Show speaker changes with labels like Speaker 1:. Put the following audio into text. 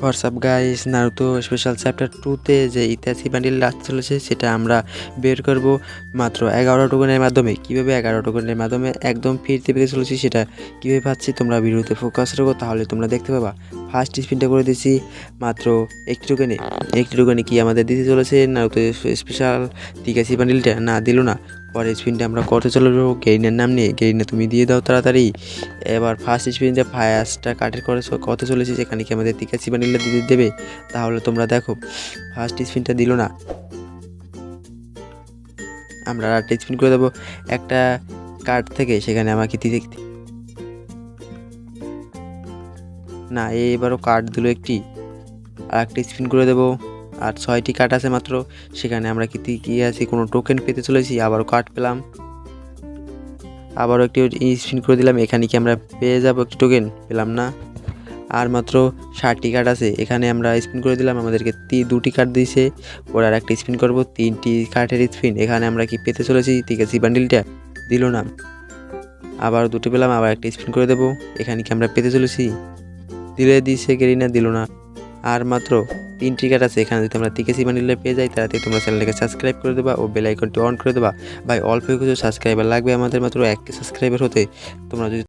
Speaker 1: WhatsApp guys Naruto special chapter টুতে যে ইতিহাসি bundle আসতে চলেছে, সেটা আমরা বের করব মাত্র এগারো টোকনের মাধ্যমে। কীভাবে এগারো টোকনের মাধ্যমে একদম ফিরতে পেতে চলেছি সেটা কীভাবে পাচ্ছি তোমরা ভিডিওতে ফোকাস রাখো, তাহলে তোমরা দেখতে পাবা। ফার্স্ট স্পিনটা করে দিয়েছি মাত্র একটি টোকেনে। একটি টোকেনে কি আমাদের দিতে চলেছে? নারুতো স্পেশাল টিকাসি বান্ডিলটা না, দিল না। পরের স্পিনটা আমরা করতে চলে যাব। গেরিনের নাম নিয়ে। গেরিনে তুমি দিয়ে দাও তাড়াতাড়ি। এবার ফার্স্ট স্পিনটা ফায়াসটা কাটের করে কত চলেছে সেখানে কি আমাদের তিকাসি বানিলা দিতে দেবে, তাহলে তোমরা দেখো ফার্স্ট স্পিনটা দিল না। আমরা আরেকটা স্পিন করে দেবো। একটা কার্ড থেকে, সেখানে আমাকে দিতে না, এবারও কার্ড দিল একটি। আর একটা স্পিন করে দেবো। আর ছয়টি কার্ড আছে মাত্র। সেখানে আমরা কি কি আছি? কোনো টোকেন পেতে চলেছি, আবারও কার্ড পেলাম। আবারও একটি স্পিন করে দিলাম, এখানে কি আমরা পেয়ে যাব একটি টোকেন পেলাম না। আর মাত্র ষাটটি কার্ড আছে, এখানে আমরা স্পিন করে দিলাম, আমাদেরকে দুটি কার্ড দিয়েছে। ওর আর একটা স্পিন করব, তিনটি কার্ডের স্পিন এখানে আমরা কি পেতে চলেছি? ঠিক আছে বান্ডিলটা দিল না। আবার দুটি পেলাম, আবার একটা স্পিন করে দেবো। এখানে কি আমরা পেতে চলেছি? দিলে দিছে গেরিনা দিল না। আর মাত্র তিনটি কার্ড আছে। এখানে যদি আমরা টিকেসি বানিলে পেয়ে যাই তাড়াতাড়ি তোমরা চ্যানেলটাকে সাবস্ক্রাইব করে দেবা ও বেল আইকনটি অন করে দেবা। ভাই, অল্প কিছু সাবস্ক্রাইবার লাগবে আমাদের মাত্র এক সাবস্ক্রাইবার হতে। তোমরা যদি